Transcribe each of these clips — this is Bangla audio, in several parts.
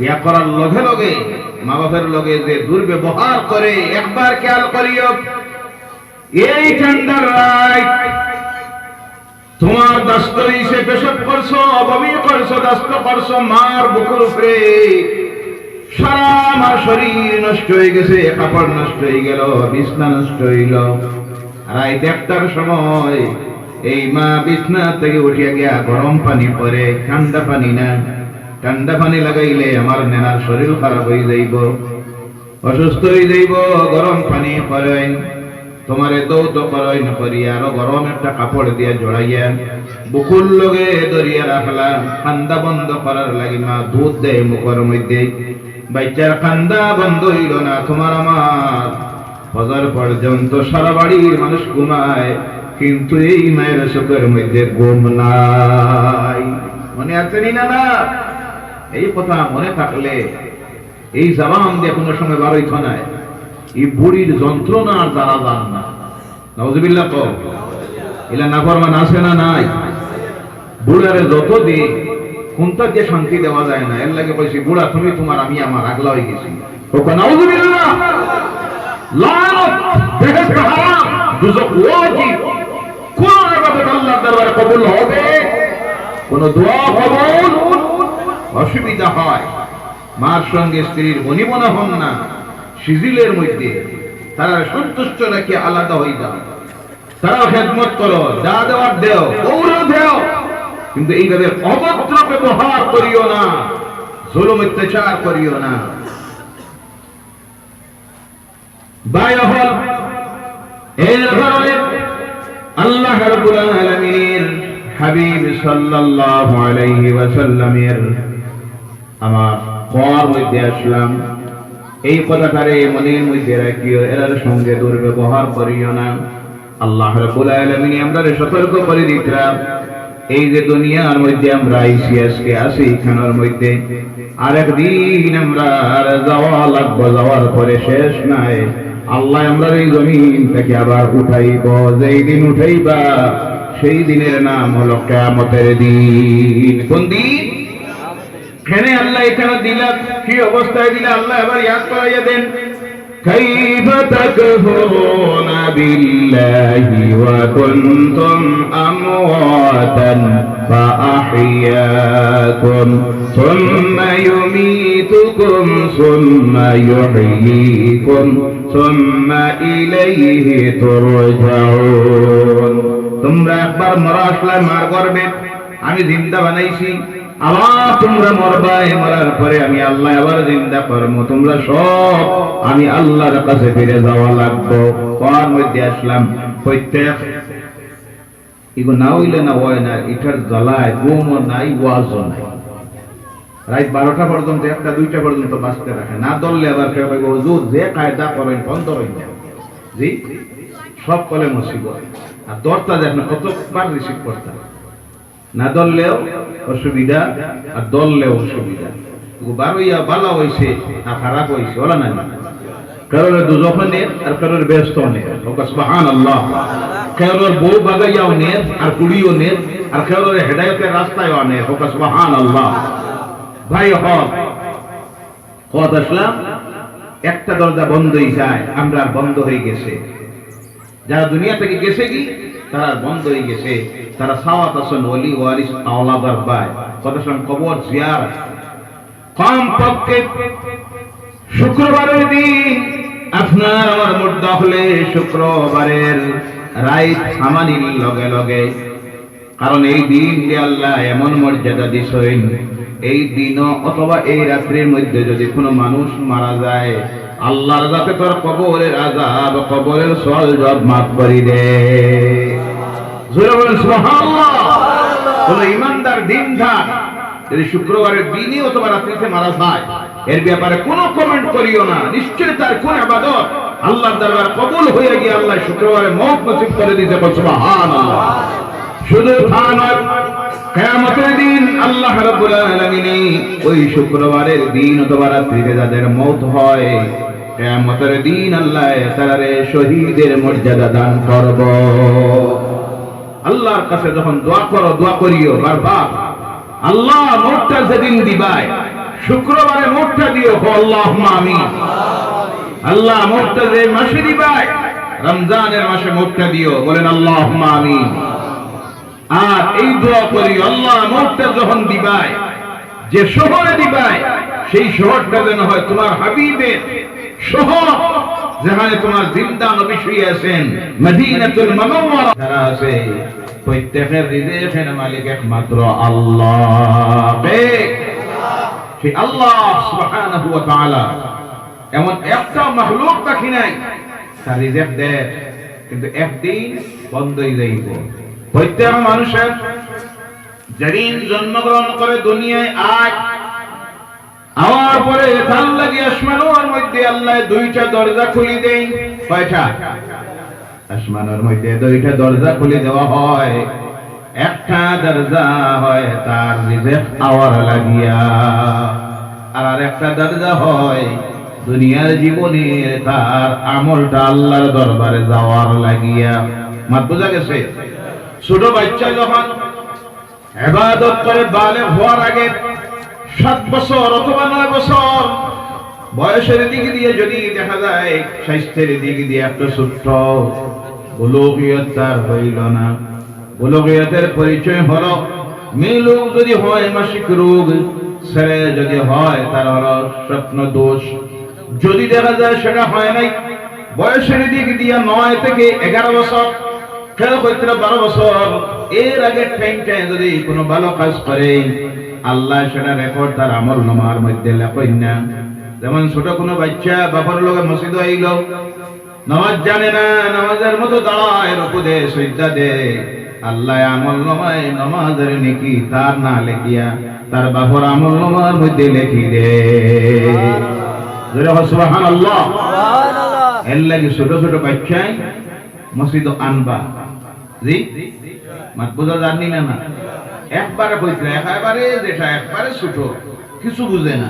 বিয়া করার লগে লগে মা বাপের লগে যে দুর্ব্যবহার করে, একবার খেয়াল করিও, এই ঠান্ডার রাত তোমার দাস্ত এসে পেশাব করছ বমি করছ, দাস্ত করছ, মার বুকুর উপরে। সারা আমার শরীর নষ্ট হয়ে গেছে, কাপড় নষ্ট হয়ে গেল, বিছনা নষ্ট হইল। রাত একটার সময় এই মা বিছনা থেকে উঠিয়া গিয়া গরম পানি পরে, ঠান্ডা পানি না ঠান্ডা পানি লাগাইলে আমার নেনার শরীর খারাপ হয়ে যাইব। অসুস্থ হয়ে যাইব, গরম পানি পরে তোমারে দৌত না করি, আরও গরম একটা কাপড় দিয়ে জড়াইয়া বুকুল লগে দরিয়া রাখলাম খান্দা বন্ধ করার লাগি মা দুধ দেয় মুখর মধ্যে। বাচ্চার খান্দা বন্ধ হইল না, তোমার আমার। ফজর পর্যন্ত সারা বাড়ির মানুষ ঘুমায়, কিন্তু এই মায়ের চোখের মধ্যে ঘুম নাই। মনে আছে নি না না এই কথা মনে থাকলে এই জবান দিয়ে কোনো সময় বারোই খানায় এই বুড়ির যন্ত্রণার দ্বারা যান না। নজবিল্লা কো এলা না ফরমান আছে না নাই? বুড়ারে যত দে কোনটা যে শান্তি দেওয়া যায় না। এর লাগে বলছি, বুড়া, তুমি তোমার, আমি আমার, আগলা হয়ে গেছি। ওকে নাউজুবিল্লাহ! লানত, বেহেশত, হারাম, দুজক ওয়াজিব। কোন ইবাদত আল্লাহর দরবারে কবুল হবে? কোন দোয়া কবুল? অসুবিধা হয়। মার সঙ্গে স্ত্রীর বনিবনা হন না। সিজিলের মধ্যে তারা সন্তুষ্ট রেখে আলাদা হয়ে যাও তারাও খেদমত করো, যা দেওয়ার দেও, গৌরব দেও। কিন্তু এইভাবে অভদ্র ব্যবহার করিও না, জুলুম অত্যাচার করিও না। আল্লাহ হাবিব সাল্লাল্লাহু আলাইহি ওয়াসাল্লামের আমার কর মধ্যে আসলাম। এই কথাটারে মনের মধ্যে রাখিও, এরার সঙ্গে দুর্ব্যবহার করিও না। আল্লাহ রাব্বুল আলামিন আমরা সতর্ক করে দিতরাম। এই যে দুনিয়ার মধ্যে আমরা আইসি, আজকে আসি এখানের মধ্যে। আরেকদিন আমরা আর যাওয়া লাগবো, যাওয়ার পরে শেষ নাই। আল্লাহ আমরা এই জমিন থেকে আবার উঠাইব, যেই দিন উঠাইবা, সেই দিনের নাম হলো কেয়ামতের দিন। কোন দিন? এখানে আল্লাহ এখানে দিলাম কি অবস্থায় দিলে আল্লাহ এবার ইয়াদ করাইয়া দেন كيف تكفرون بالله وكنتم أمواتا فأحياكم ثم يميتكم ثم يحييكم ثم إليه ترجعون তোমরা একবার মরা আসলে মার করবে আমি জিন্দা বানাইছি আবার তোমরা মরবা মরার পরে আমি আল্লাহ আবার জিন্দা করব। তোমরা সব আমি আল্লাহর কাছে ফিরে যাওয়া লাগবো। কর মধ্যে আসলাম, প্রত্যেক এগুলো না হইলে না হয় না, এটার জ্বালায় ঘুমও নাই, ওয়াজও নাই। রাত বারোটা পর্যন্ত, একটা, দুইটা পর্যন্ত বাঁচতে রাখে। না দললে আবার কেউ কইব, হুজুর, যে কায়দা করেন, বন্ধ হয়ে জি? সব কলে মুসিবত। আর দরটা দেখেন কতবার রিসিভ করতে না দললেও অসুবিধা, আর দললেও অসুবিধা। বারোইয়া বালা হয়েছে না খারাপ হয়েছে ওলা না কারোর আর কারোর ব্যস্ত আল্লাহ কারোর বউ বাগাইয়াও আর কুড়িও নের আর কারোর হেদায়তের রাস্তায় নের সুবহান আল্লাহ ভাই, হক। কত আসলাম একটা দরজা বন্ধ হয়ে যায় আমরা বন্ধ হয়ে গেছে। যারা দুনিয়া থেকে গেছে কি? তারা বন্ধ হয়ে গেছে। তারা সাওয়াত আসন ওলি ওয়ারিস, আওলাদার বায় কত সময় কবর জিয়ার কম পক্ষে শুক্রবারের দিন আপনার আমার মুদ্রা হলে শুক্রবারের রাইত সামানির লগে লগে। কারণ এই দিন যে আল্লাহ এমন মর্যাদা দিছেন, এই দিন অথবা এই রাত্রির মধ্যে যদি কোনো মানুষ মারা যায় আল্লাহর যাতে তোর কবরের আজাব কবরের সল জব মাফ করি দে। জোরে ইমানদার দিন থাক যদি শুক্রবারের দিনই অথবা রাত্রিতে মারা যায়, এর ব্যাপারে কোনো কমেন্ট করিও না। নিশ্চয় তার কোন আবাদত আল্লাহর দরবার কবুল হয়ে গিয়ে আল্লাহ শুক্রবারে মত নসিব করে দিতে সুবহানাল্লাহ। শুধু তা কিয়ামতের দিন আল্লাহ রাব্বুল আলামিন ওই শুক্রবারের দিন অথবা রাত্রিতে যাদের মৌত হয় কিয়ামতের দিন আল্লাহ তারে শহীদের মর্যাদা দান করব। আল্লাহর কাছে যখন দোয়া করো, দোয়া করিও বারবার। আল্লাহ মোটটা যেদিন দিবাই শুক্রবারে মুখটা দিও আল্লাহ আমিন। আল্লাহ মুখটা যে মাসে দিবাই রমজানের মাসে মোটটা দিও, বলেন আল্লাহ আমি আর এই দোয়া করি আল্লাহ মুখটা যখন দিবাই যে শহরে দিবাই সেই শহরটা যেন হয় তোমার হাবিবের যেখানে তোমার জিন্দা নবী শুয়ে আছেন, মদিনাতুল মুনাওয়ারা। যারা আছে, প্রত্যেকের রিজিকের মালিক একমাত্র আল্লাহ। কে সেই আল্লাহ সুবহানাহু ওয়া তাআলা। এমন একটা মাখলুক বাকি নাই। তার রিজিক দেয়, কিন্তু একদিন বন্ধ হয়ে যাইব। প্রত্যেক মানুষের যেদিন জন্মগ্রহণ করে দুনিয়ায় আজ আমার পরে তার লাগি আসমানোর মধ্যে আল্লাহ দুইটা দরজা খুলি দেই। কয়টা? আসমানের মধ্যে দুইটা দরজা খুলে দেওয়া হয়। একটা দরজা হয় তার রিজেক আওয়ার লাগিয়া। আর আরেকটা দরজা হয় দুনিয়ার জীবনে তার আমলটা আল্লাহর দরবারে যাওয়ার লাগিয়া। মাত বোঝা গেছে? ছোট বাচ্চা যখন এবাদত করে বালে হওয়ার আগে সাত বছর অথবা নয় বছর। বয়সের দিক দিয়ে যদি দেখা যায়, স্বাস্থ্যের দিক দিয়ে একটা ছোট্ট গোলকীয়ত তার হইল না। গোলকীয়তের পরিচয় হলো, মেয়ে যদি হয় মাসিক রোগ, ছেলে যদি হয় তার হলো স্বপ্ন দোষ। যদি দেখা যায় সেটা হয় নাই, বয়সের দিক দিয়ে নয় থেকে এগারো বছর কেউ হইতে বারো বছর। এর আগে টাইমটা যদি কোনো ভালো কাজ করে আল্লাহ সেটা রেকর্ড তার আমল নামার মধ্যে লেখেন না। যেমন ছোট কোনো বাচ্চা বাবার লোকে মসজিদ আইল নামাজ জানে না নামাজের মতো দাঁড়ায় রুকুদে সজ্জা দে। আল্লাহ আমল নমায় নামাজের নাকি তার না লেখিয়া তার বাবার আমল নমার মধ্যে লেখি দে। সুবহান আল্লাহ এর লাগে ছোট ছোট বাচ্চাই মসজিদ আনবা। জি? মাত বোঝা জানি না না? একবারে কইছিল একবারে যেটা একবারে ছোট কিছু বুঝে না।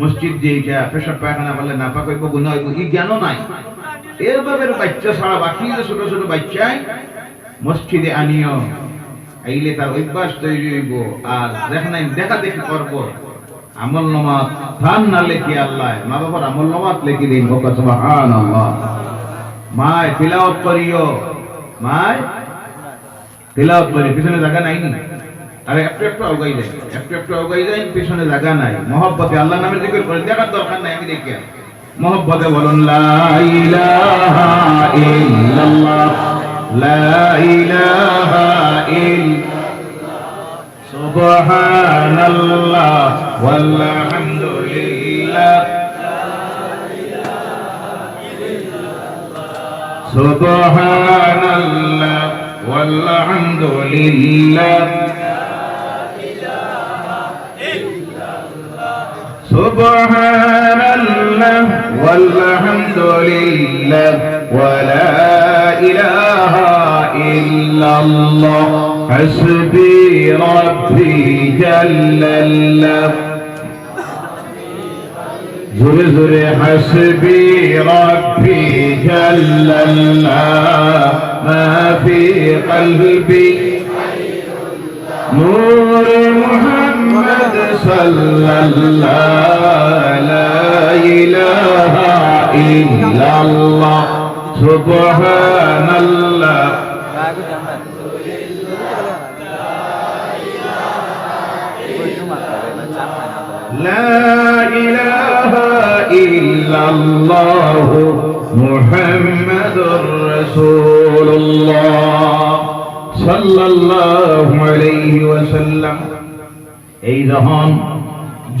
মসজিদ যে এটা পেশাব পায়খানা বললে না পা কইব গুণ হইব ই জ্ঞানও নাই। এর বাবের বাচ্চা ছাড়া বাকি যে ছোট ছোট বাচ্চাই মসজিদে আনিও, আইলে তার অভ্যাস তৈরি হইব। আর দেখা নাই, দেখা দেখি করব। আমল নামাত ধান না লেখি আল্লাহ। মা বাবার আমল নামাত লেখি দিন হোক সুবহানাল্লাহ। মায় তিলাওয়াত করিও, মায় তিলাওয়াত করি পিছনে জায়গা নাই নি আরে একটু একটু আগাই যাই একটু একটু আগাই যাই পিছনে জায়গা নাই মহব্বতে আল্লাহ নামের জিকির করে দেখার দরকার নাই আমি দেখি মহব্বতে বলুন লা ইলাহা ইল্লাল্লাহ লা ইলাহা ইল্লাল্লাহ সুবহানাল্লাহ ওয়ালহামদুলিল্লাহ سبحان الله والحمد لله سبحان الله والحمد لله ولا إله إلا الله حسبي ربي جل الله زر زر حسبي ربي جل الله ما في قلبي نور محمد صلى الله لا إله إلا الله سبحان الله لا إله إلا الله محمد رسول الله. صلى الله عليه وسلم. এই যখন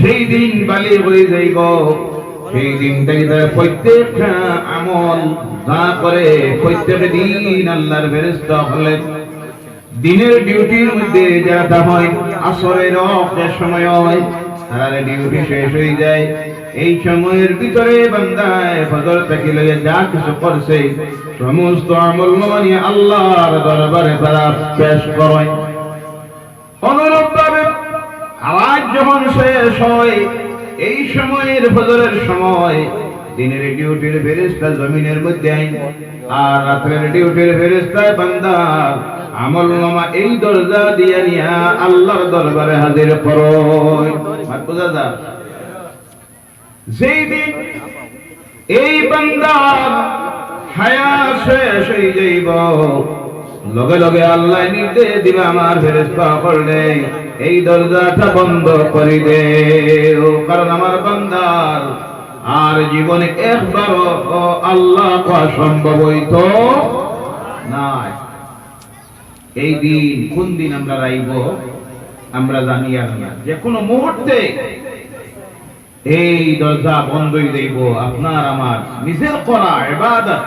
যেই দিন বালি হয়ে যাইব, সেই দিনটাই তার প্রত্যেকটা আমল যা করে প্রত্যেক দিন আল্লাহর ফেরেস্তা হলে। দিনের ডিউটির মধ্যে যাটা হয়, আসরের যে সময় হয় তার ডিউটি শেষ হয়ে যায়। এই সময়ের ভিতরে বান্দায় ফজর থেকে লইয়া যা কিছু করছে, সমস্ত আমল মানে আল্লাহর দরবারে তারা পেশ করে যখন শেষ হয়। এই সময়ের ফজরের সময় দিনের ডিউটির ফেরেস্তা জমিনের মধ্যে আর রাত্রের ডিউটির ফেরেস্তায় বান্দার আমল নামা এই দরজা দিয়ে নিয়া আল্লাহর দরবারে হাজির করো বোঝা যা যেই দিন এই বান্দার হায়া শেষ হয়ে যাইব লগে লগে আল্লাহ নির্দেশ দিবে, আমার ফেরেস্তা করলে এই দরজাটা বন্ধ করে দে। কারণ আমার বান্দার আর জীবনে একবারও আল্লাহ সম্ভব হইত নাই। এই দিন কোন দিন আমরা রাইব, আমরা জানি আর না। যে কোনো মুহূর্তে এই দরজা বন্ধই দেব আপনার আমার নিজের করা ইবাদত।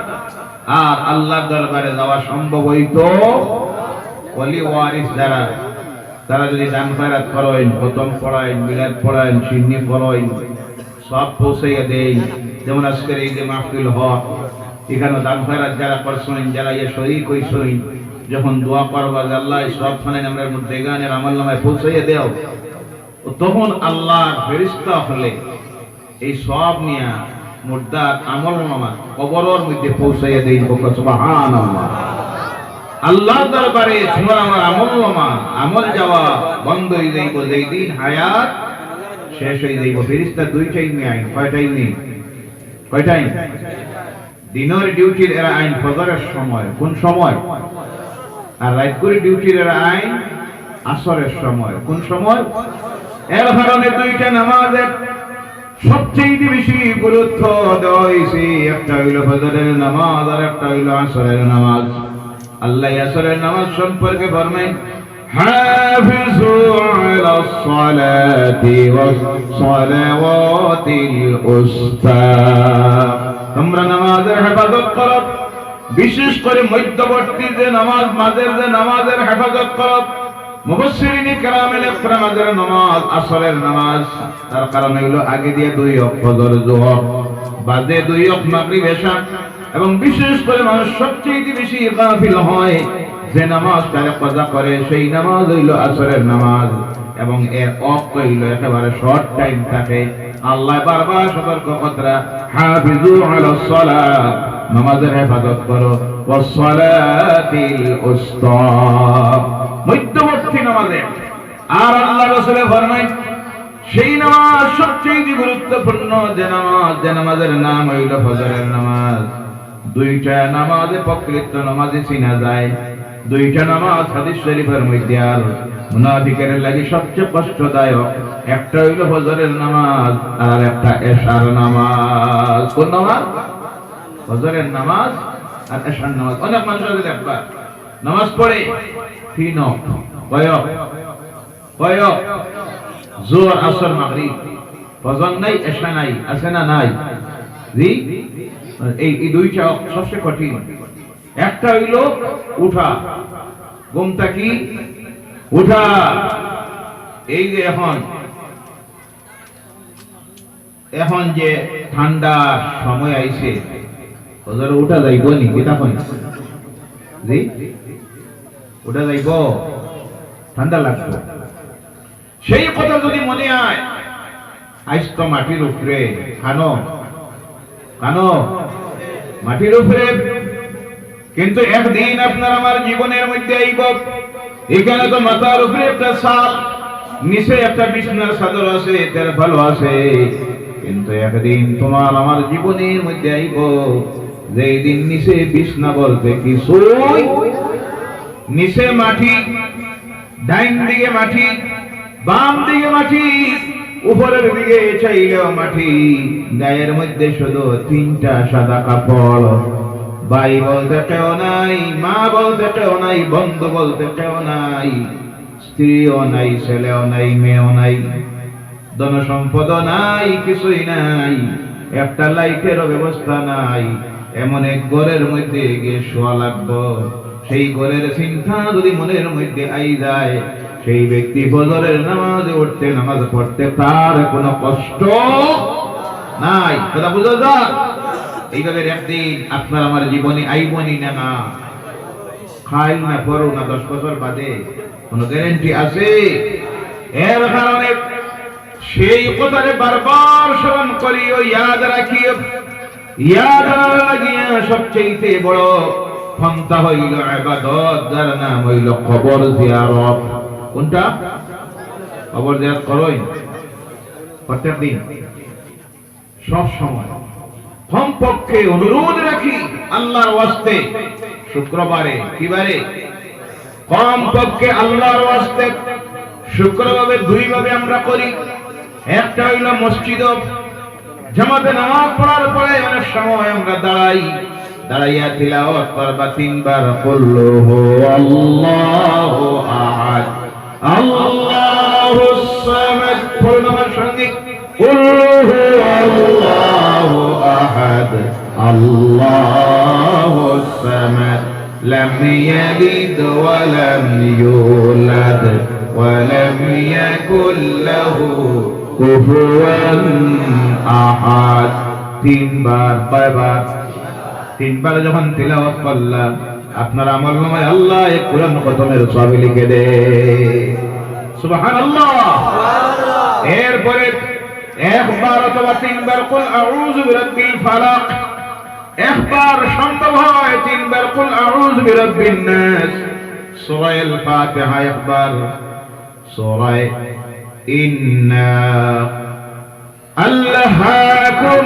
আর আল্লাহর দরবারে যাওয়া সম্ভব হইতো? ওলি ওয়ারিস যারা, তারা যদি দান খয়রাত করেন, প্রথম পড়াইন, মিলাদ পড়াইন, সিন্নি পড়াইন, সব পৌঁছাইয়া দেই। যেমন আজকের এই যে মাহফিল হক এখানে দান খয়রাত যারা করছেন, যারা ইয়ে শরীর কইসইন যখন দোয়া করবা আল্লাহ সব ফানেন আমরা মধ্যে গানের আমল নামায় পৌঁছাইয়া দেও। তখন আল্লাহ ফেরিস্তা হলে এই সব নিয়ে মুর্দার আমল নামা কবরের মধ্যে পৌঁছাইয়া দেই সুবহান আল্লাহ আল্লাহ দরবারে তোমার আমার আমল নামা, আমল যাওয়া বন্ধ হয়ে যাইব, যেই দিন হায়াত শেষ হয়ে যাইব। ফেরিস্তা দুই টাইমে আইন, কয় টাইমে কয় টাইম? দিনের ডিউটির এরা আইন, ফজরের সময়, কোন সময়? আর রাত করে ডিউটির এরা আইন, আসরের সময়, কোন সময়? এর কারণে দুইটা নামাজের সবচেয়ে বেশি গুরুত্ব দেওয়া হয়েছে একটা হইল ফজরের নামাজ আর একটা হইল আসরের নামাজ আল্লাহ আসরের নামাজ সম্পর্কে ফরমাই حافظوا على الصلاة والصلوات الوسطى তোমরা নামাজের হেফাজত করো বিশেষ করে মধ্যবর্তী যে নামাজ মাঝের যে নামাজের হেফাজত করো নামাজ, আসরের নামাজ, তার আগে দিয়ে দুই ফজর, জোহর, বাদে দুই মাগরিব, এশা। এবং বিশেষ করে মানুষ সবচেয়ে বেশি গাফিল হয় যে নামাজ করে, সেই নামাজ হইল আসরের নামাজ। এবং এর অফ হইল একেবারে শর্ট টাইম থাকে। আল্লাহ বারবার সতর্ক কথা হাফিজু আলাস সালাত নামাজের হেফাজত করো। ওয়াসসালাতিল উস্তা মধ্যবর্তী নামাজে। আর আল্লাহ রাসূলের ফরমান সেই নামাজ সবচেয়ে গুরুত্বপূর্ণ যে নামাজ, যে নামাজের নাম হইল ফজরের নামাজ। দুইটা নামাজে প্রকৃত নামাজে চিনা যায়। দুইটা নামাজ হাদিস শরীফের মধ্যে আর মুনাফিকের লাগি সবচেয়ে কষ্টদায়ক। একটা হইল ফজরের নামাজ, আর একটা এশার নামাজ। কোন নামাজ? ফজরের নামাজ আর এশার নামাজ। অনেক মানুষ আছে দেখবা। নামাজ পড়ে কয়ক জোর আসর, মাগরিব। ফজর নাই, এশা নাই আছে না নাই। জি? এই এই দুইটা সবচেয়ে কঠিন। একটা হইল উঠা। ঘুমটা কি? উঠা। এই যে এখন এখন যে ঠান্ডা সময় আইছে ওদের উঠা যাইব নি কই জি? উঠা যাইব ঠান্ডা লাগবে। সেই কথা যদি মনে হয় আইস তো মাটির উপরে, খানো খানো। মাটির উপরে, কিন্তু একদিন আপনার আমার জীবনের মধ্যে আইব এখানে তো মাথার উপরে একটা সাল, নিচে একটা বিছনার চাদর আছে তার ভালো আছে। কিন্তু একদিন তোমার আমার জীবনের মধ্যে আইব যেই দিন নিচে বিছনা বলতে কিছুই নিচে মাটি, ডাইন দিকে মাটি, বাম দিকে মাটি, উপরের দিকে চাইলেও মাটি। গায়ের মধ্যে শুধু তিনটা সাদা কাপড়। ভাই বলতে কেউ নাই, মা বলতে কেউ নাই, বন্ধু বলতে কেউ নাই, স্ত্রীও নাই, ছেলেও নাই, মেয়েও নাই। ধন সম্পদ নাই, কিছুই নাই, একটা লাইটেরও ব্যবস্থা নাই, এমন এক ঘরের মধ্যে গিয়ে শোয়া লাগবো। সেই ঘরের চিন্তা যদি মনের মধ্যে আই যায়, সেই ব্যক্তি ফজরের নামাজে উঠতে, নামাজ পড়তে তার কোনো কষ্ট নাই। কথা বুঝা যায় এইভাবে একদিন আপনার আমার জীবনে আইবনি না না। খাই না করো না, দশ বছর বাদে কোনো গ্যারেন্টি আছে? এর কারণে সেই কথারে বারবার স্মরণ করিও, ইয়াদ রাখিও। ইয়াদ লাগিয়া সবচেয়ে বড় ক্ষমতা হইল ইবাদত যার নাম হইল কবর জিয়ারত। কোনটা? কবর জিয়ারত করোই প্রত্যেক দিন। সব সময়। কমপক্ষে অনুরোধ রাখি, আল্লাহর ওয়াস্তে। শুক্রবারে, কিবারে? কমপক্ষে আল্লাহর ওয়াস্তে। শুক্রবারে দুই ভাবে আমরা করি। একটা হইল মসজিদ। জামাতে নামাজ পড়ার পরে অনেক সময় আমরা দাঁড়াই। দাঁড়াইয়া তিলাওয়াত করবা তিনবার কুল্লু আল্লাহু আহাদ আল্লাহুস সামাদ পড়ুন আমার সঙ্গে কুল্লু আল্লাহু আহাদ আল্লাহুস সামাদ لم يلد ولم يولد ولم يكن له كفوا আহাদ তিনবার কয়বার তিনবার যখন তিলাওয়াত করলাম, আপনার আমল নামায় আল্লাহ এক কোরআন খতমের সবই লিখে দে। সুবহানাল্লাহ। এরপরে একবার অথবা তিনবার কুল আউযু বিরাব্বিল ফালাক। একবার সম্ভব হয় তিনবার কুল আউযু বিরাব্বিন নাস। সূরা আল ফাতিহা একবার। সূরা ইন্না। আল্লাহাকুম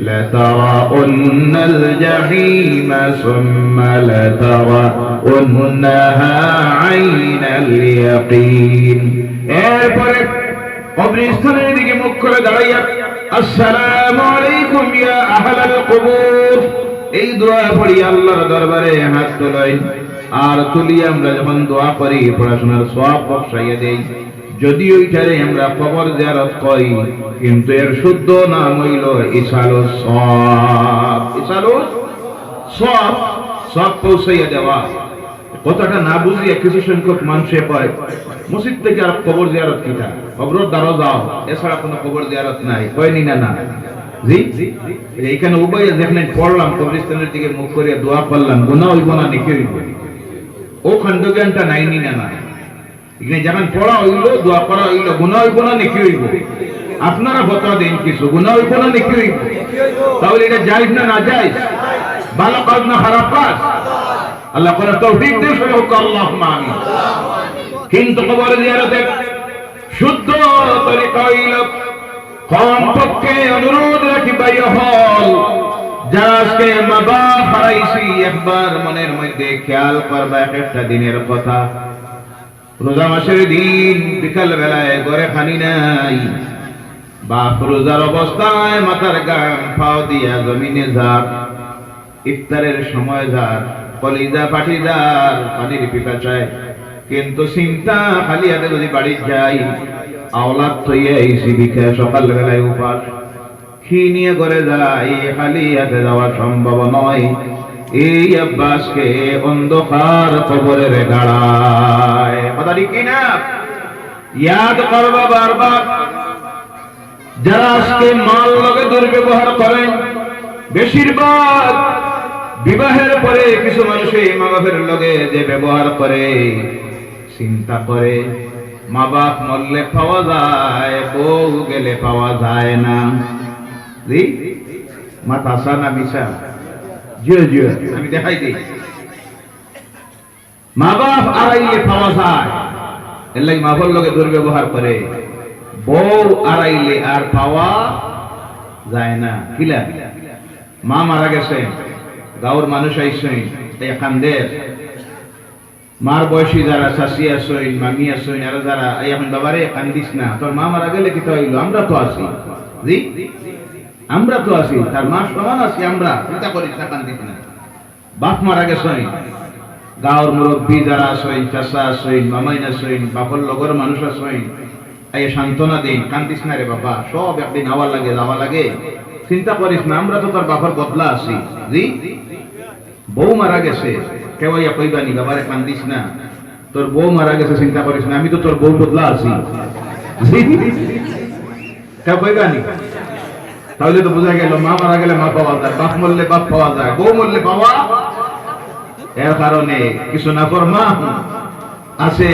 لترون الجحيم ثم لترونها عين اليقين এরপরে কবরস্থানের দিকে মুখ করে দাঁড়াইয়া আসসালামু আলাইকুম ইয়া আহলাল কুবুর এই দোয়া পড়ি আল্লাহর দরবারে হাত তোলাই আর তুলি আমরা যখন দোয়া করি পড়াশোনার সব বসাইয়া দেই যদি ওইটারে আমরা কবর জিয়ারত করি কিন্তু এর শুদ্ধ নাম হইল ইসালু সব ইসালু সব সব পৌঁছাইয়া দেওয়া। কথাটা না বুঝিয়ে কিছু সংখ্যক মানুষে কয়, মসজিদ থেকে আর কবর জিয়ারত কিটা? কবর দ্বারা যাও এছাড়া কোনো কবর জিয়ারত নাই। কয়নি না না? জি? এইখানে উভয় যেখানে পড়লাম, কবরস্থানের দিকে মুখ করে দোয়া করলাম গুণা হইব না, নেকি ও খণ্ডজ্ঞানটা নাইনি না না? এখানে যখন পড়া হইল, দোয়া করা হইল, গুণা হইব না, নেকি হইব? আপনারা বতা দেন কিছু, গুণা হইব না, নেকি হইব? তাহলে এটা যাইজ না না যাইজ ভালো কাজ না খারাপ কাজ? আল্লাহ করে আল্লাহ আমিন। কিন্তু শুদ্ধ তরিকা হইল, কমপক্ষে অনুরোধ রাখি পাই হল আজকে মা বাপ হারাইছি, একবার মনের মধ্যে খেয়াল করবা একটা দিনের কথা। রোজা মাসের দিন বিকাল বেলায় ঘরে খানি নাই। বাপ রোজার অবস্থায় মাথার গাম ফাও দিয়া জমিনে যার ইফতারের সময় যার কলিজা পাঠি যার পানির পিপাসায় কিন্তু চিন্তা খালি হাতে যদি বাড়ি যাই, আওলাদ থইয়া সিবিকা সকাল বেলায় উপাস। খি নিয়ে করে যাই খালি হাতে যাওয়া সম্ভব নয়। এই অভ্যাসকে অন্ধকার কবরের গাড়ায়। ইয়াদ বারবার। যারা আজকে মাল লগে দুর্ব্যবহার করেন বেশিরভাগ বিবাহের পরে কিছু মা বাপের লগে যে ব্যবহার করে, চিন্তা করে মা বাপ মরলে পাওয়া যায়, বউ গেলে পাওয়া যায় না। মাথা আসা না মিশা? জিও জিও। আমি দেখাই দিই। মা বাপ আড়াইলে যায়। মা লগে দুর্ব্যবহার করে। বউ আড়াইলে আর পাওয়া যায় না। কিলা মা মারা গেছে গাঁর মানুষ আইসই তাই মার বয়সী যারা শাশি আসইন মামি আসইন আর যারা এখন বাবারে কান্দিস না, তোর মা মারা গেলে কি তো আমরা তো আছি। জি? আমরা তো আছি, তার মা সমান আছি আমরা, চিন্তা করিস না, কান্দিস না। বাপ মারা গেছই গাঁর মুরব্বী যারা আসইন চাষা আসইন মামাইন আসইন বাপর লগর মানুষ আসইন এই সান্ত্বনা দিন, কান্দিস না রে বাবা, সব একদিন আওয়া লাগে, যাওয়া লাগে। চিন্তা করিস না, আমরা তো তোর বাবার বদলা আছি। জি? বউ মারা গেছে, কেউ ইয়া কইবানি বাবারে কান্দিস না। তোর বউ মারা গেছে, চিন্তা করিস না, আমি তো তোর বউ বদলা আছি? কেউ কইবানি তাহলে তো বোঝা গেল, মা মারা গেলে মা পাওয়া যায়, বাপ মরলে বাপ পাওয়া যায়, বউ মরলে পাওয়া এর কারণে কিছু না আছে